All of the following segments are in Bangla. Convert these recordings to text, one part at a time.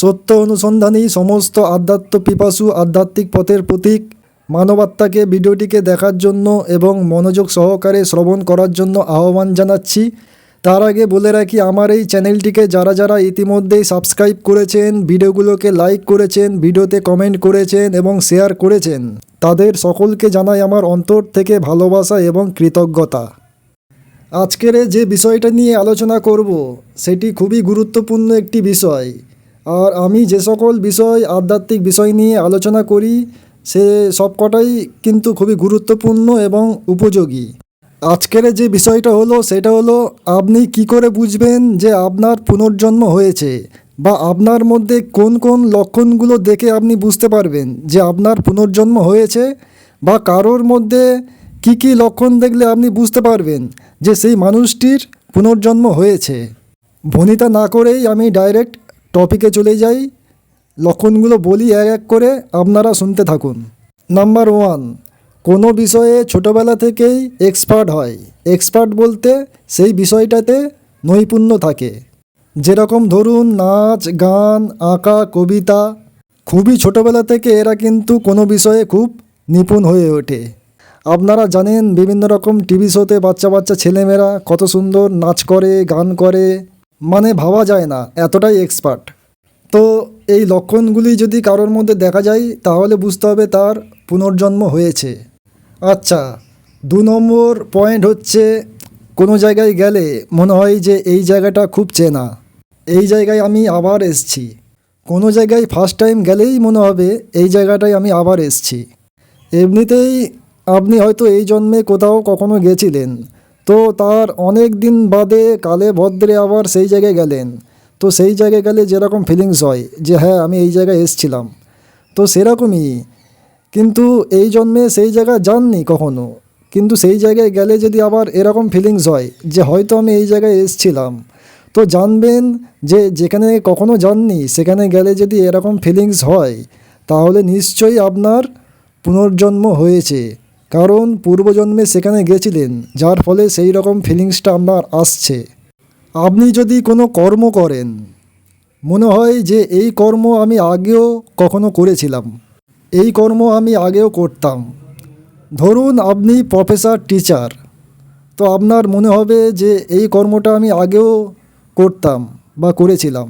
সত্য অনুসন্ধানী সমস্ত আধ্যাত্ম পিপাসু আধ্যাত্মিক পথের প্রতীক মানবাত্মাকে ভিডিওটিকে দেখার জন্য এবং মনোযোগ সহকারে শ্রবণ করার জন্য আহ্বান জানাচ্ছি। তার আগে বলে রাখি, আমার এই চ্যানেলটিকে যারা যারা ইতিমধ্যেই সাবস্ক্রাইব করেছেন, ভিডিওগুলোকে লাইক করেছেন, ভিডিওতে কমেন্ট করেছেন এবং শেয়ার করেছেন, তাদের সকলকে জানাই আমার অন্তর থেকে ভালোবাসা এবং কৃতজ্ঞতা। আজকের যে বিষয়টা নিয়ে আলোচনা করব, সেটি খুবই গুরুত্বপূর্ণ একটি বিষয়। আর আমি যে সকল বিষয়, আধ্যাত্মিক বিষয় নিয়ে আলোচনা করি, সে সবকটাই কিন্তু খুবই গুরুত্বপূর্ণ এবং উপযোগী। আজকের যে বিষয়টা হলো, সেটা হলো আপনি কি করে বুঝবেন যে আপনার পুনর্জন্ম হয়েছে বা আপনার মধ্যে কোন কোন লক্ষণগুলো দেখে আপনি বুঝতে পারবেন যে আপনার পুনর্জন্ম হয়েছে বা কারোর মধ্যে কি কি লক্ষণ দেখলে আপনি বুঝতে পারবেন যে সেই মানুষটির পুনর্জন্ম হয়েছে। ভনিতা না করেই আমি ডাইরেক্ট টপিকে চলে যাই। লক্ষণগুলো বলি এক এক করে আপনারা শুনতে থাকুন। নাম্বার ওয়ান কোনো বিষয়ে ছোটোবেলা থেকেই এক্সপার্ট হয়। এক্সপার্ট বলতে সেই বিষয়টাতে নৈপুণ্য থাকে। যেরকম ধরুন নাচ, গান, আঁকা, কবিতা, খুবই ছোটোবেলা থেকে এরা কিন্তু কোনো বিষয়ে খুব নিপুণ হয়ে ওঠে। আপনারা জানেন বিভিন্ন রকম টিভি শোতে বাচ্চা বাচ্চা ছেলেমেয়েরা কত সুন্দর নাচ করে, গান করে মানে ভাবা যায় না, এতটাই এক্সপার্ট তো এই লক্ষণগুলি যদি কারোর মধ্যে দেখা যায়, তাহলে বুঝতে হবে তার পুনর্জন্ম হয়েছে। আচ্ছা দু নম্বর পয়েন্ট হচ্ছে, কোনো জায়গায় গেলে মনে হয় যে এই জায়গাটা খুব চেনা। এই জায়গায় আমি আবার এসছি। কোনো জায়গায় ফার্স্ট টাইম গেলেই মনে হবে এই জায়গাটায় আমি আবার এসছি। এমনিতেই আপনি হয়তো এই জন্মে কোথাও কখনো গেছিলেন। তো তার অনেক দিন বাদে কালে ভদ্রে আবার সেই জায়গায় গেলেন। তো সেই জায়গায় গেলে যেরকম ফিলিংস হয় যে হ্যাঁ আমি এই জায়গায় এসছিলাম। তো সেরকমই। কিন্তু এই জন্মে সেই জায়গায় যাননি কখনো। কিন্তু সেই জায়গায় গেলে যদি আবার এরকম ফিলিংস হয় যে, হয়তো আমি এই জায়গায় এসছিলাম। তো জানবেন যে, যেখানে কখনো যাননি, সেখানে গেলে যদি এরকম ফিলিংস হয়, তাহলে নিশ্চয়ই আপনার পুনর্জন্ম হয়েছে। কারণ পূর্বজন্মে সেখানে গেছিলেন, যার ফলে সেই রকম ফিলিংসটা আপনার আসছে। আপনি যদি কোনো কর্ম করেন, মনে হয় যে এই কর্ম আমি আগেও কখনো করেছিলাম, এই কর্ম আমি আগেও করতাম। ধরুন আপনি প্রফেসর টিচার তো আপনার মনে হবে যে এই কর্মটা আমি আগেও করতাম বা করেছিলাম।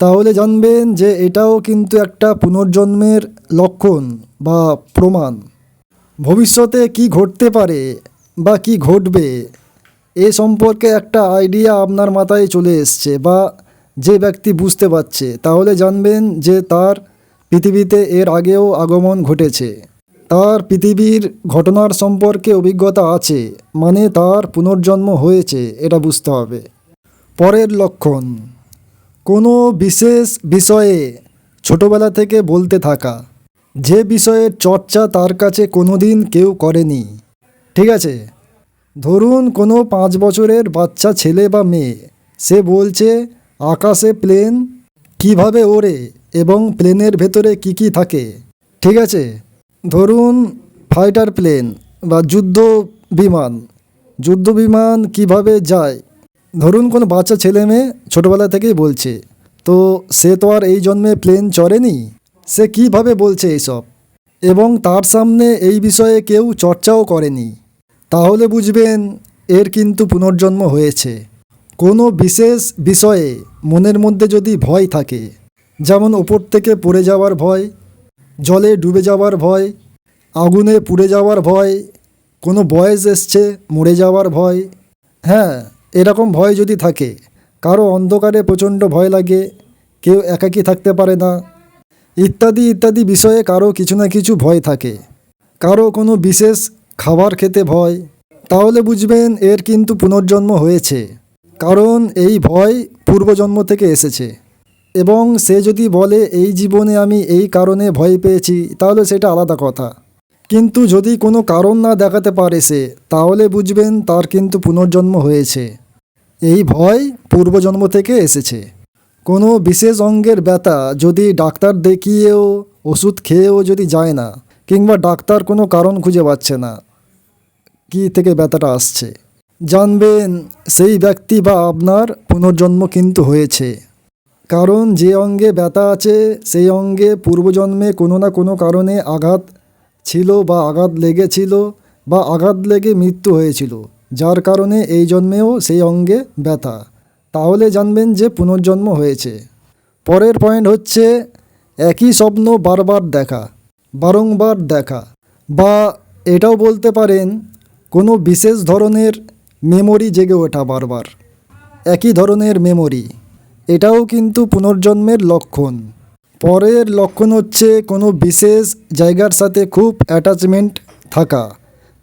তাহলে জানবেন যে এটাও কিন্তু একটা পুনর্জন্মের লক্ষণ বা প্রমাণ। ভবিষ্যতে কি ঘটতে পারে বা কি ঘটবে এ সম্পর্কে একটা আইডিয়া আপনার মাথায় চলে এসছে বা যে ব্যক্তি বুঝতে পারছে, তাহলে জানবেন যে তার পৃথিবীতে এর আগেও আগমন ঘটেছে। তার পৃথিবীর ঘটনার সম্পর্কে অভিজ্ঞতা আছে মানে তার পুনর্জন্ম হয়েছে, এটা বুঝতে হবে। পরের লক্ষণ, কোনো বিশেষ বিষয়ে ছোটবেলা থেকে বলতে থাকা। যে বিষয়ের চর্চা তার কাছে কোনোদিন কেউ করেনি। ঠিক আছে? ধরুন কোনো পাঁচ বছরের বাচ্চা ছেলে বা মেয়ে। সে বলছে, আকাশে প্লেন, কীভাবে ওড়ে এবং প্লেনের ভেতরে কি কি থাকে? ঠিক আছে, ধরুন ফাইটার প্লেন বা যুদ্ধ বিমান। যুদ্ধ বিমান কীভাবে যায়? ধরুন কোনো বাচ্চা ছেলে মেয়ে ছোটোবেলা থেকেই বলছে, তো সে তো আর এই জন্মে প্লেন চড়েনি? সে কীভাবে বলছে এইসব এবং তার সামনে এই বিষয়ে কেউ চর্চাও করেনি। তাহলে বুঝবেন, এর কিন্তু পুনর্জন্ম হয়েছে। কোনো বিশেষ বিষয়ে মনের মধ্যে যদি ভয় থাকে, যেমন ওপর থেকে পড়ে যাওয়ার ভয়, জলে ডুবে যাওয়ার ভয়, আগুনে পুড়ে যাওয়ার ভয়, কোনো বয়স এসছে মরে যাওয়ার ভয় হ্যাঁ এরকম ভয় যদি থাকে, কারও অন্ধকারে প্রচণ্ড ভয় লাগে, কেউ একাকী থাকতে পারে না, ইত্যাদি ইত্যাদি বিষয়ে কারও কিছু না কিছু ভয় থাকে। কারও কোনো বিশেষ খাবার খেতে ভয়। তাহলে বুঝবেন এর কিন্তু পুনর্জন্ম হয়েছে। কারণ এই ভয় পূর্বজন্ম থেকে এসেছে। এবং সে যদি বলে, এই জীবনে আমি এই কারণে ভয় পেয়েছি, তাহলে সেটা আলাদা কথা। কিন্তু যদি কোনো কারণ না দেখাতে পারে সে, তাহলে বুঝবেন তার কিন্তু পুনর্জন্ম হয়েছে। এই ভয় পূর্বজন্ম থেকে এসেছে। কোনো বিশেষ অঙ্গের ব্যথা যদি ডাক্তার দেখিয়েও, ওষুধ খেয়েও যদি যায় না কিংবা ডাক্তার কোনো কারণ খুঁজে পাচ্ছে না। কি থেকে ব্যথাটা আসছে? জানবেন, সেই ব্যক্তি বা আপনার পুনর্জন্ম কিন্তু হয়েছে। কারণ যে অঙ্গে ব্যথা আছে, সেই অঙ্গে পূর্বজন্মে কোনো না কোনো কারণে আঘাত ছিল বা আঘাত লেগেছিল বা আঘাত লেগে মৃত্যু হয়েছিল, যার কারণে এই জন্মেও সেই অঙ্গে ব্যথা। তাহলে জানবেন যে পুনর্জন্ম হয়েছে। পরের পয়েন্ট হচ্ছে, একই স্বপ্ন বারবার দেখা। বারংবার দেখা বা এটাও বলতে পারেন, কোনো বিশেষ ধরনের মেমোরি জেগে ওঠা বারবার। একই ধরনের মেমোরি। এটাও কিন্তু পুনর্জন্মের লক্ষণ। পরের লক্ষণ হচ্ছে কোনো বিশেষ জায়গার সাথে খুব অ্যাটাচমেন্ট থাকা।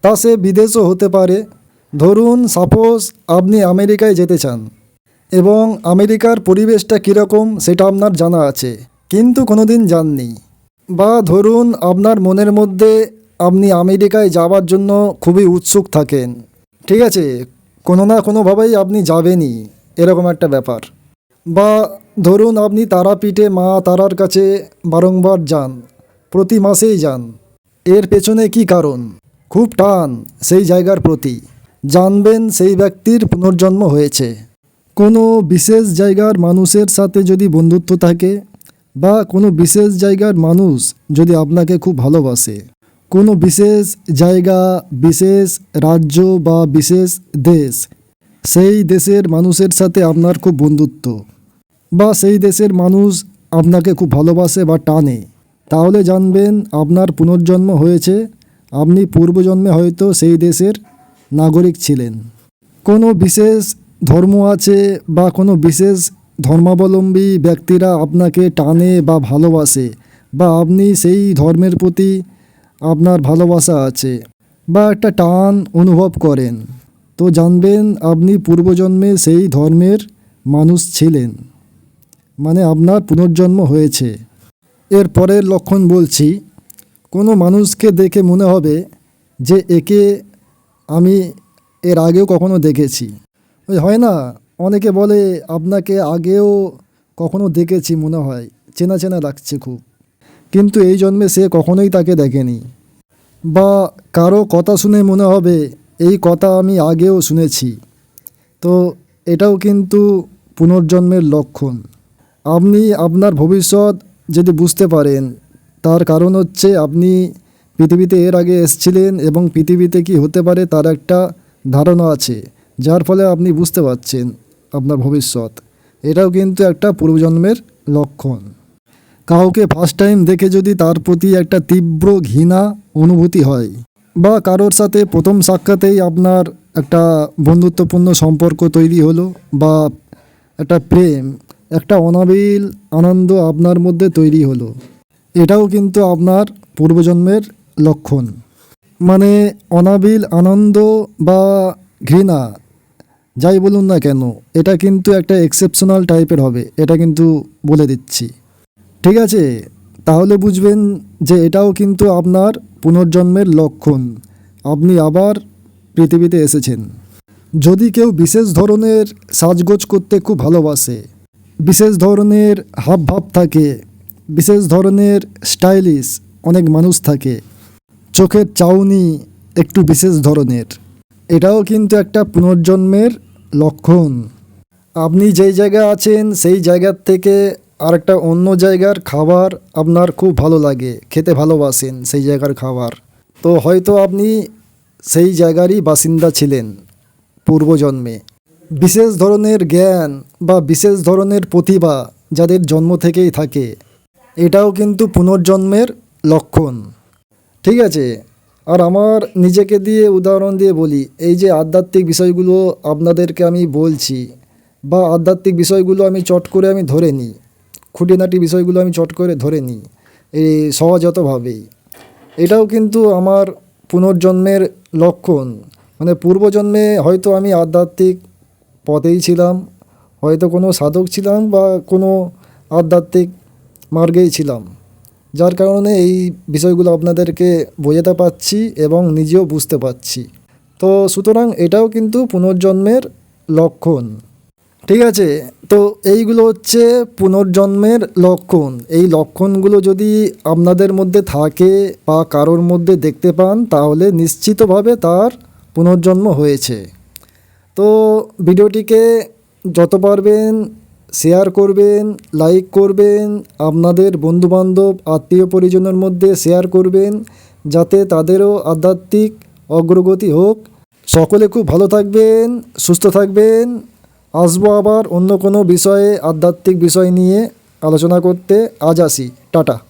তা সে বিদেশও হতে পারে। ধরুন সাপোজ আপনি আমেরিকায় যেতে চান এবং আমেরিকার পরিবেশটা কীরকম সেটা আপনার জানা আছে। কিন্তু কোনো দিন যাননি। বা ধরুন আপনার মনের মধ্যে আপনি আমেরিকায় যাওয়ার জন্য খুবই উৎসুক থাকেন, ঠিক আছে? কোনো না কোনোভাবেই আপনি যাবেনই, এরকম একটা ব্যাপার। বা ধরুন আপনি তারাপীঠে মা তারার কাছে বারংবার যান, প্রতি মাসেই যান, এর পেছনে কি কারণ? খুব টান সেই জায়গার প্রতি। জানবেন সেই ব্যক্তির পুনর্জন্ম হয়েছে। কোনো বিশেষ জায়গার মানুষের সাথে যদি বন্ধুত্ব থাকে বা কোনো বিশেষ জায়গার মানুষ যদি আপনাকে খুব ভালোবাসে, কোনো বিশেষ জায়গা, বিশেষ রাজ্য বা বিশেষ দেশ, সেই দেশের মানুষের সাথে আপনার খুব বন্ধুত্ব বা সেই দেশের মানুষ আপনাকে খুব ভালোবাসে বা টানে, তাহলে জানবেন আপনার পুনর্জন্ম হয়েছে। আপনি পূর্বজন্মে হয়তো সেই দেশের নাগরিক ছিলেন। কোনো বিশেষ ধর্ম আছে বা কোনো বিশেষ ধর্মাবলম্বী ব্যক্তিরা আপনাকে টানে বা ভালোবাসে বা আপনি সেই ধর্মের প্রতি আপনার ভালোবাসা আছে বা একটা টান অনুভব করেন, তো জানবেন আপনি পূর্বজন্মে সেই ধর্মের মানুষ ছিলেন মানে আপনার পুনর্জন্ম হয়েছে। এর পরের লক্ষণ বলছি, কোনো মানুষকে দেখে মনে হবে যে একে আমি এর আগেও কখনো দেখেছি। ওই হয় না? অনেকে বলে, আপনাকে আগেও কখনো দেখেছি মনে হয়। চেনা চেনা লাগছে খুব। কিন্তু এই জন্মে সে কখনোই তাকে দেখেনি। বা কারও কথা শুনে মনে হবে, এই কথা আমি আগেও শুনেছি। তো এটাও কিন্তু পুনর্জন্মের লক্ষণ। আপনি আপনার ভবিষ্যৎ যদি বুঝতে পারেন, তার কারণ হচ্ছে আপনি পৃথিবীতে এর আগে এসেছিলেন এবং পৃথিবীতে কি হতে পারে তার একটা ধারণা আছে, যার ফলে আপনি বুঝতে পারছেন। আপনার ভবিষ্যৎ। এটাও কিন্তু একটা পূর্বজন্মের লক্ষণ। কাউকে ফার্স্ট টাইম দেখে যদি তার প্রতি একটা তীব্র ঘৃণা অনুভূতি হয় বা কারোর সাথে প্রথম সাক্ষাতেই আপনার একটা বন্ধুত্বপূর্ণ সম্পর্ক তৈরি হলো বা একটা প্রেম, একটা অনাবিল আনন্দ আপনার মধ্যে তৈরি হলো, এটাও কিন্তু আপনার পূর্বজন্মের লক্ষণ। মানে অনাবিল আনন্দ বা ঘৃণা যাই বলুন না কেন, এটা কিন্তু একটা এক্সেপশনাল টাইপের হবে, এটা কিন্তু বলে দিচ্ছি। ঠিক আছে? তাহলে বুঝবেন যে এটাও কিন্তু আপনার পুনর্জন্মের লক্ষণ। আপনি আবার পৃথিবীতে এসেছেন। যদি কেউ বিশেষ ধরনের সাজগোজ করতে খুব ভালোবাসে, বিশেষ ধরনের হাবভাব থাকে, বিশেষ ধরনের স্টাইলিশ অনেক মানুষ থাকে, চোখের চাউনি একটু বিশেষ ধরনের, এটাও কিন্তু একটা পুনর্জন্মের লক্ষণ। আপনি যেই জায়গায় আছেন, সেই জায়গার থেকে আরেকটা অন্য জায়গার খাবার আপনার খুব ভালো লাগে, খেতে ভালোবাসেন সেই জায়গার খাবার। তো হয়তো আপনি সেই জায়গারই বাসিন্দা ছিলেন পূর্বজন্মে। বিশেষ ধরনের জ্ঞান বা বিশেষ ধরনের প্রতিভা যাদের জন্ম থেকেই থাকে, এটাও কিন্তু পুনর্জন্মের লক্ষণ। ঠিক আছে? আর আমার নিজেকে দিয়ে উদাহরণ দিয়ে বলি, এই যে আধ্যাত্মিক বিষয়গুলো আপনাদেরকে আমি বলছি বা আধ্যাত্মিক বিষয়গুলো আমি চট করে আমি ধরে নিই, খুঁটিনাটি বিষয়গুলো আমি চট করে ধরে নিই এই সহজাতভাবেই এটাও কিন্তু আমার পুনর্জন্মের লক্ষণ। মানে পূর্বজন্মে হয়তো আমি আধ্যাত্মিক পথেই ছিলাম, হয়তো কোনো সাধক ছিলাম বা কোনো আধ্যাত্মিক মার্গেই ছিলাম। যার কারণে এই বিষয়গুলো আপনাদেরকে বোঝাতে পারছি এবং নিজেও বুঝতে পারছি। তো সুতরাং এটাও কিন্তু পুনর্জন্মের লক্ষণ। ঠিক আছে? তো এইগুলো হচ্ছে পুনর্জন্মের লক্ষণ। এই লক্ষণগুলো যদি আপনাদের মধ্যে থাকে বা কারোর মধ্যে দেখতে পান, তাহলে নিশ্চিতভাবে তার পুনর্জন্ম হয়েছে। তো ভিডিওটিকে যত পারবেন শেয়ার করবেন, লাইক করবেন, আপনাদের বন্ধুবান্ধব, আত্মীয় পরিজনের মধ্যে শেয়ার করবেন, যাতে তাদেরও আধ্যাত্মিক অগ্রগতি হোক। সকলে খুব ভালো থাকবেন, সুস্থ থাকবেন। আসব আবার অন্য কোনো বিষয়ে, আধ্যাত্মিক বিষয় নিয়ে আলোচনা করতে। আজ আসি। টাটা।